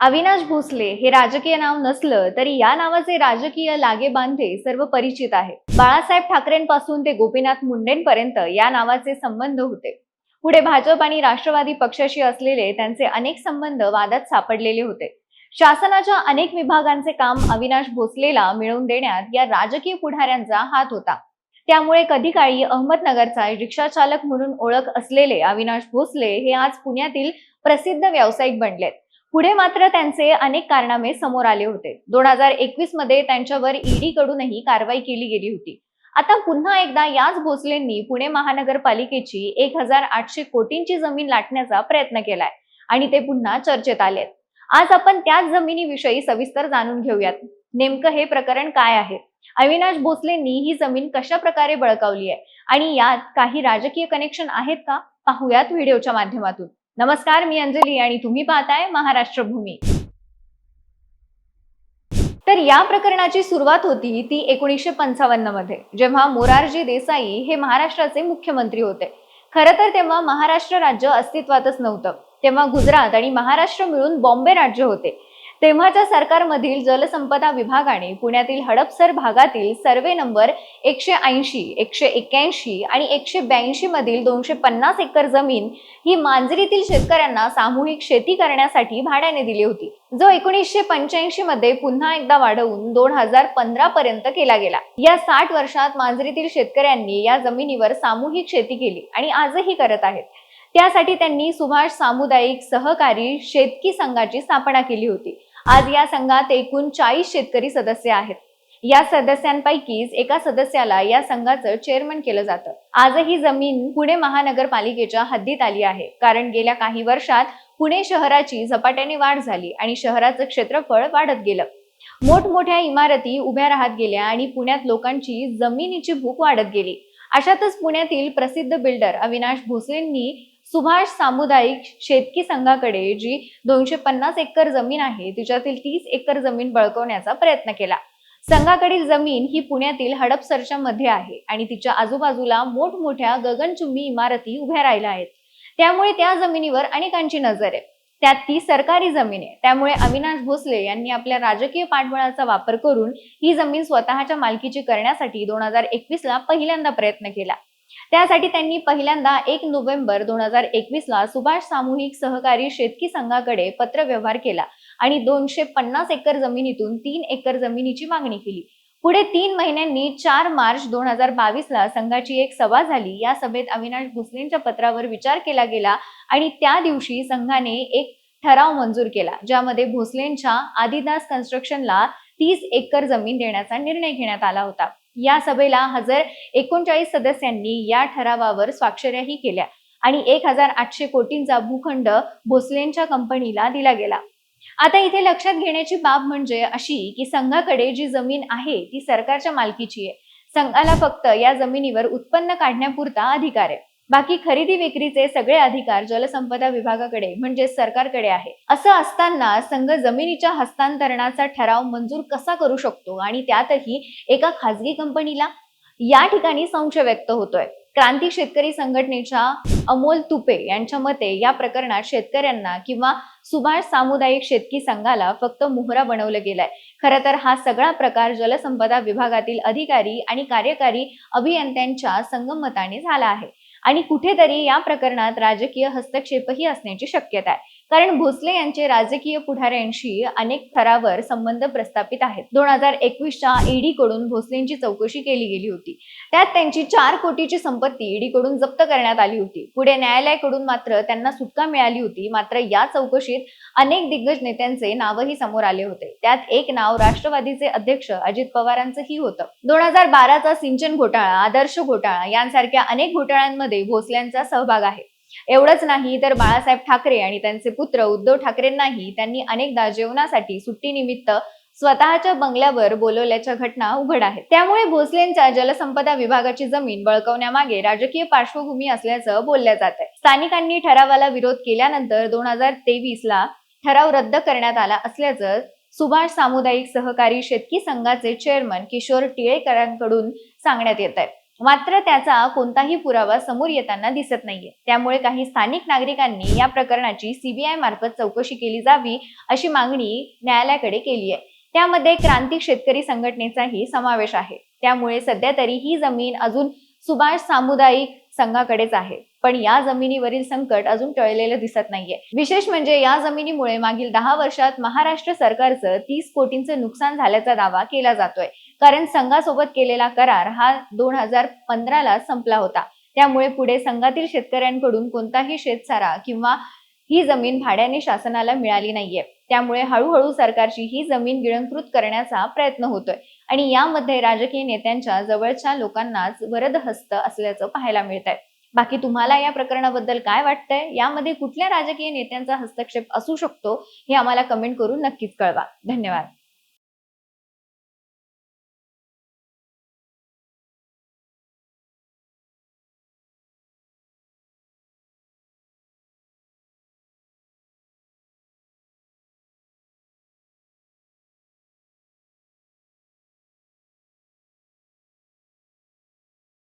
अविनाश भोसले हे राजकीय नाव नसलं तरी या नावाचे राजकीय लागे बांधे सर्व परिचित आहे बाळासाहेब ठाकरेंपासून ते गोपीनाथ मुंडेंपर्यंत या नावाचे संबंध होते. पुढे भाजप आणि राष्ट्रवादी पक्षाशी असलेले त्यांचे अनेक संबंध वादात सापडलेले होते. शासनाच्या अनेक विभागांचे काम अविनाश भोसलेला मिळवून देण्यात या राजकीय पुढाऱ्यांचा हात होता. त्यामुळे कधी काळी अहमदनगरचा रिक्षा चालक म्हणून ओळख असलेले अविनाश भोसले हे आज पुण्यातील प्रसिद्ध व्यावसायिक बनलेत. पुढे मात्र त्यांचे अनेक कारनामे समोर आले होते. दोन हजार एकवीसमध्ये त्यांच्यावर ईडी कडूनही कारवाई केली गेली होती. आता पुन्हा एकदा याच भोसलेंनी पुणे महानगरपालिकेची एक हजार आठशे कोटींची जमीन लाटण्याचा प्रयत्न केलाय आणि ते पुन्हा चर्चेत आलेत. आज आपण त्याच जमिनीविषयी सविस्तर जाणून घेऊयात. नेमकं हे प्रकरण काय आहे? अविनाश भोसलेंनी ही जमीन कशा प्रकारे बळकावली आहे? आणि यात काही राजकीय कनेक्शन आहेत का? पाहूयात व्हिडिओच्या माध्यमातून. नमस्कार मी अंजली आणि तुम्ही पाहताय महाराष्ट्र भूमी. तर या प्रकरणाची सुरुवात होती ती एकोणीसशे पंचावन्नमध्ये जेव्हा मोरारजी देसाई हे महाराष्ट्राचे मुख्यमंत्री होते. खरं तर तेव्हा महाराष्ट्र राज्य अस्तित्वातच नव्हतं. तेव्हा गुजरात आणि महाराष्ट्र मिळून बॉम्बे राज्य होते. तेव्हाच्या सरकारमधील जलसंपदा विभागाने पुण्यातील हडपसर भागातील सर्वे नंबर एकशे ऐंशी एकशे एक्क्याऐंशी आणि एकशे ब्याऐंशी मधील दोनशे पन्नास एकर जमीन ही मांजरीतील शेतकऱ्यांना सामूहिक शेती करण्यासाठी भाड्याने दिली होती. जो एकोणीसशे पंच्याऐंशी मध्ये पुन्हा एकदा वाढवून दोन हजार पंधरा पर्यंत केला गेला. या साठ वर्षात मांजरीतील शेतकऱ्यांनी या जमिनीवर सामूहिक शेती केली आणि आजही करत आहेत. त्यासाठी त्यांनी सुभाष सामुदायिक सहकारी शेतकी संघाची स्थापना केली होती. आज या संघात एकूण चाळीस शेतकरी सदस्य आहेत. या सदस्यांपैकीच एका सदस्याला या संघाचं चेअरमन केलं जातं. आजही जमीन पुणे महानगरपालिकेच्या हद्दीत आली आहे. कारण गेल्या काही वर्षात पुणे शहराची झपाट्याने वाढ झाली आणि शहराचं क्षेत्रफळ वाढत गेलं. मोठमोठ्या इमारती उभ्या राहत गेल्या आणि पुण्यात लोकांची जमिनीची भूक वाढत गेली. अशातच पुण्यातील प्रसिद्ध बिल्डर अविनाश भोसलेंनी सुभाष सामुदायिक शेतकी संघाकडे जी दोनशे पन्नास एकर जमीन आहे तिच्यातील तीस एकर जमीन बळकवण्याचा प्रयत्न केला. संघाकडील जमीन ही पुण्यातील हडपसरच्या मध्ये आहे आणि तिच्या आजूबाजूला मोठमोठ्या गगनचुंबी इमारती उभ्या राहिल्या आहेत. त्यामुळे त्या जमिनीवर अनेकांची नजर आहे. त्यात ती सरकारी जमीन आहे. त्यामुळे अविनाश भोसले यांनी आपल्या राजकीय पाठबळाचा वापर करून ही जमीन स्वतःच्या मालकीची करण्यासाठी दोन हजार एकवीस ला पहिल्यांदा प्रयत्न केला. त्यासाठी त्यांनी पहिल्यांदा एक नोव्हेंबर दोन हजार एकवीस ला सुभाष सामूहिक सहकारी शेतकी संघाकडे पत्र व्यवहार केला आणि दोनशे पन्नास एकर जमिनीतून तीन एकर जमिनीची मागणी केली. पुढे तीन महिन्यांनी चार मार्च दोन हजार बावीस ला संघाची एक सभा झाली. या सभेत अविनाश भोसलेंच्या पत्रावर विचार केला गेला आणि त्या दिवशी संघाने एक ठराव मंजूर केला ज्यामध्ये भोसलेंच्या आदिदास कन्स्ट्रक्शनला तीस एकर जमीन देण्याचा निर्णय घेण्यात आला होता. या सभेला हजर एकोणचाळीस सदस्यांनी या ठरावावर स्वाक्षऱ्याही केल्या आणि एक हजार आठशे कोटींचा भूखंड भोसलेंच्या कंपनीला दिला गेला. आता इथे लक्षात घेण्याची बाब म्हणजे अशी की संघाकडे जी जमीन आहे ती सरकारच्या मालकीची आहे. संघाला फक्त या जमिनीवर उत्पन्न काढण्यापुरता अधिकार आहे. बाकी खरेदी विक्रीचे सगळे अधिकार जलसंपदा विभागाकडे म्हणजे सरकारकडे आहे. असं असताना संघ जमिनीच्या हस्तांतरणाचा ठराव मंजूर कसा करू शकतो आणि त्यातही एका खासगी कंपनीला? या ठिकाणी संशय व्यक्त होतोय. क्रांती शेतकरी संघटनेच्या अमोल तुपे यांच्या मते या प्रकरणात शेतकऱ्यांना किंवा सुभाष सामुदायिक शेतकी संघाला फक्त मोहरा बनवलं गेलाय. खरं तर हा सगळा प्रकार जलसंपदा विभागातील अधिकारी आणि कार्यकारी अभियंत्यांच्या संगमताने झाला आहे. आणि कुठेतरी या प्रकरणात राजकीय हस्तक्षेपही असण्याची शक्यता आहे. कारण भोसले यांचे राजकीय पुढाऱ्यांशी अनेक थरावर संबंध प्रस्थापित आहेत. दोन हजार एकवीसच्या ईडी कडून भोसलेंची चौकशी केली गेली होती. त्यात त्यांची चार कोटीची संपत्ती ईडी कडून जप्त करण्यात आली होती. पुढे न्यायालयाकडून मात्र त्यांना सुटका मिळाली होती. मात्र या चौकशीत अनेक दिग्गज नेत्यांचे नावही समोर आले होते. त्यात एक नाव राष्ट्रवादीचे अध्यक्ष अजित पवारांचंही होतं. दोन हजार बाराचा सिंचन घोटाळा आदर्श घोटाळा यांसारख्या अनेक घोटाळ्यांमध्ये भोसल्यांचा सहभाग आहे. एवढंच नाही तर बाळासाहेब ठाकरे आणि त्यांचे पुत्र उद्धव ठाकरेंनाही त्यांनी अनेकदा जेवणासाठी सुट्टीनिमित्त स्वतःच्या बंगल्यावर बोलवल्याच्या घटना उघड आहेत. त्यामुळे भोसलेंच्या जलसंपदा विभागाची जमीन बळकवण्यामागे राजकीय पार्श्वभूमी असल्याचं बोलल्या जात आहे. स्थानिकांनी ठरावाला विरोध केल्यानंतर दोन हजार तेवीस ला ठराव रद्द करण्यात आला असल्याचं सुभाष सामुदायिक सहकारी शेतकी संघाचे चेअरमन किशोर टिळेकरांकडून सांगण्यात येत आहे. मात्र त्याचा कोणताही पुरावा समोर येताना दिसत नाहीये. त्यामुळे काही स्थानिक नागरिकांनी या प्रकरणाची सीबीआय मार्फत चौकशी केली जावी अशी मागणी न्यायालयाकडे केली आहे. त्यामध्ये क्रांतिक शेतकरी संघटनेचाही समावेश आहे. त्यामुळे सध्या तरी ही जमीन अजून सुभाष सामुदायिक संघाकडेच आहे. पण या जमिनीवरील संकट अजून टळलेलं दिसत नाहीये. विशेष म्हणजे या जमिनीमुळे मागील दहा वर्षात महाराष्ट्र सरकारचं तीस कोटींचं नुकसान झाल्याचा दावा केला जातोय. कारण संघासोबत केलेला करार हा दोन हजार पंधराला संपला होता. त्यामुळे पुढे संघातील शेतकऱ्यांकडून कोणताही शेतसारा किंवा ही जमीन भाड्याने शासनाला मिळाली नाहीये. त्यामुळे हळूहळू सरकारची ही जमीन गिळंकृत करण्याचा प्रयत्न होतोय. आणि यामध्ये राजकीय नेत्यांच्या जवळच्या लोकांनाच वरद हस्त असल्याचं पाहायला मिळत आहे बाकी तुम्हाला या प्रकरणाबद्दल काय वाटतंय? यामध्ये कुठल्या राजकीय नेत्यांचा हस्तक्षेप असू शकतो हे आम्हाला कमेंट करून नक्कीच कळवा. धन्यवाद.